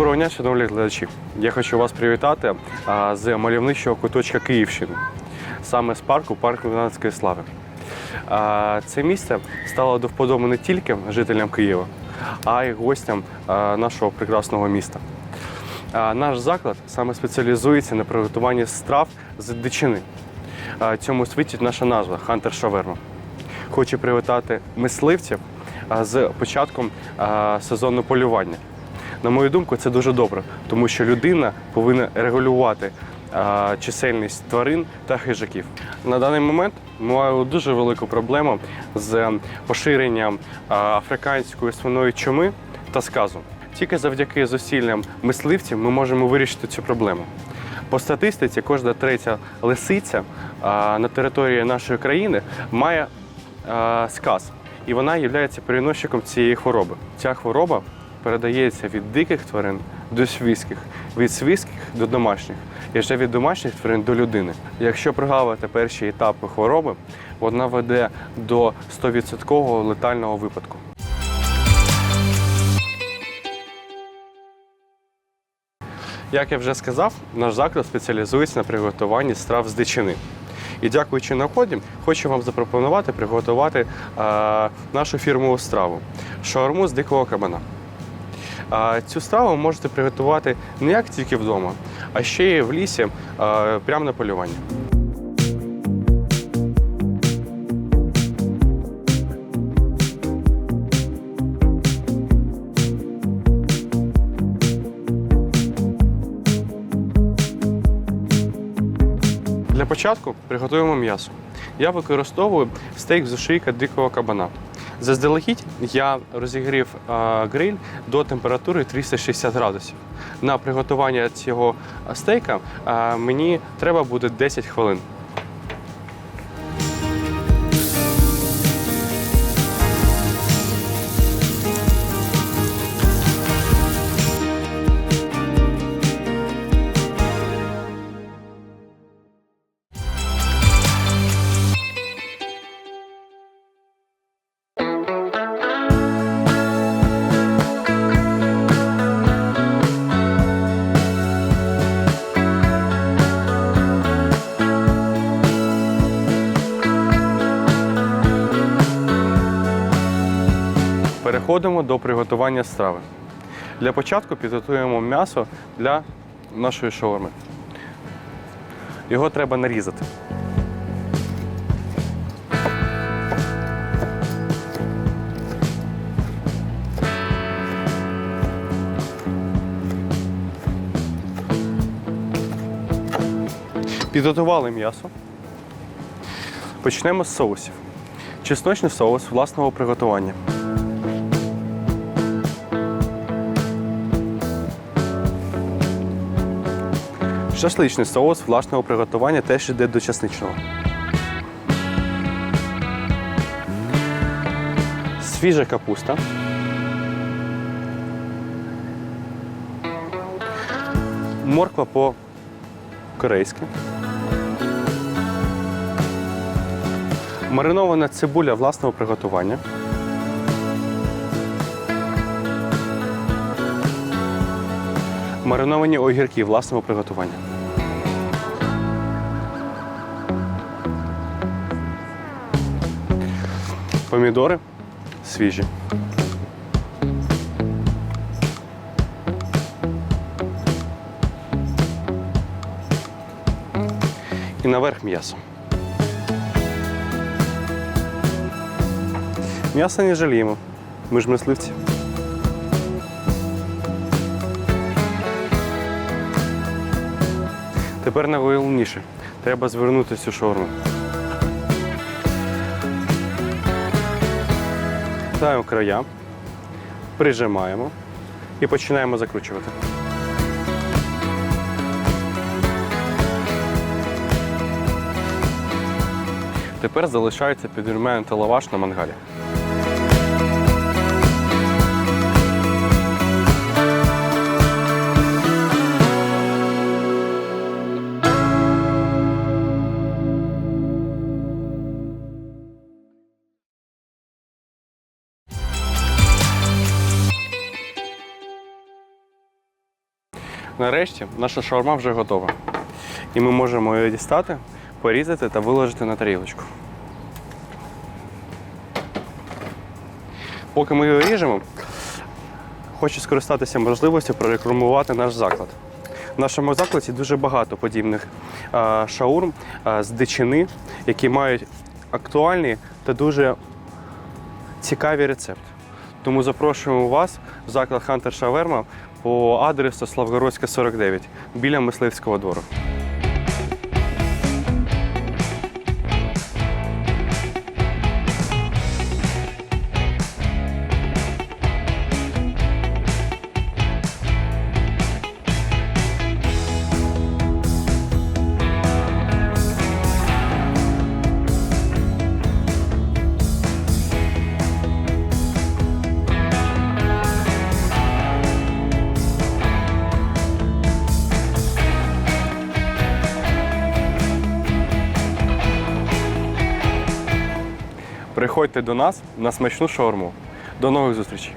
Доброго дня, шановні глядачі. Я хочу вас привітати з мальовничого куточка Київщини, саме з парку Парк Юнацької слави. Це місце стало до вподоби не тільки жителям Києва, а й гостям нашого прекрасного міста. Наш заклад саме спеціалізується на приготуванні страв з дичини. Цьому світить наша назва Хантер Шаверма. Хочу привітати мисливців з початком сезону полювання. На мою думку, це дуже добре, тому що людина повинна регулювати чисельність тварин та хижаків. На даний момент ми маємо дуже велику проблему з поширенням а, африканської свиної чуми та сказу. Тільки завдяки зусиллям мисливців ми можемо вирішити цю проблему. По статистиці, кожна третя лисиця на території нашої країни має сказ, і вона є переносчиком цієї хвороби. Ця хвороба передається від диких тварин до свійських, від свійських до домашніх, і вже від домашніх тварин до людини. Якщо прогавити перші етапи хвороби, вона веде до 100% летального випадку. Як я вже сказав, наш заклад спеціалізується на приготуванні страв з дичини. І дякуючи нагоді, хочу вам запропонувати приготувати е, нашу фірмову страву шаурму з дикого кабана. Цю страву можете приготувати не як тільки вдома, а ще й в лісі прямо на полюванні. Початку приготуємо м'ясо. Я використовую стейк з шийка дикого кабана. Заздалегідь я розігрів гриль до температури 360 градусів. На приготування цього стейка мені треба буде 10 хвилин. Переходимо до приготування страви. Для початку підготуємо м'ясо для нашої шаурми. Його треба нарізати. Підготували м'ясо. Почнемо з соусів. Чесночний соус власного приготування. Шашличний соус власного приготування теж йде до чесничного. Свіжа капуста. Морква по-корейськи. Маринована цибуля власного приготування. Мариновані огірки власного приготування. Помідори свіжі. І наверх м'ясо. М'ясо не жаліємо. Ми ж мисливці. Тепер найголовніше. Треба звернути цю шаурму. Ставимо края, прижимаємо і починаємо закручувати. Тепер залишається підрумянути лаваш на мангалі. Нарешті наша шаурма вже готова. І ми можемо її дістати, порізати та виложити на тарілочку. Поки ми її ріжемо, хочу скористатися можливістю прорекламувати наш заклад. В нашому закладі дуже багато подібних шаурм з дичини, які мають актуальні та дуже цікаві рецепти. Тому запрошуємо вас в заклад Хантер Шаверма по адресу Славгородська, 49 біля мисливського двору. Приходьте до нас на смачну шаурму. До нових зустрічей!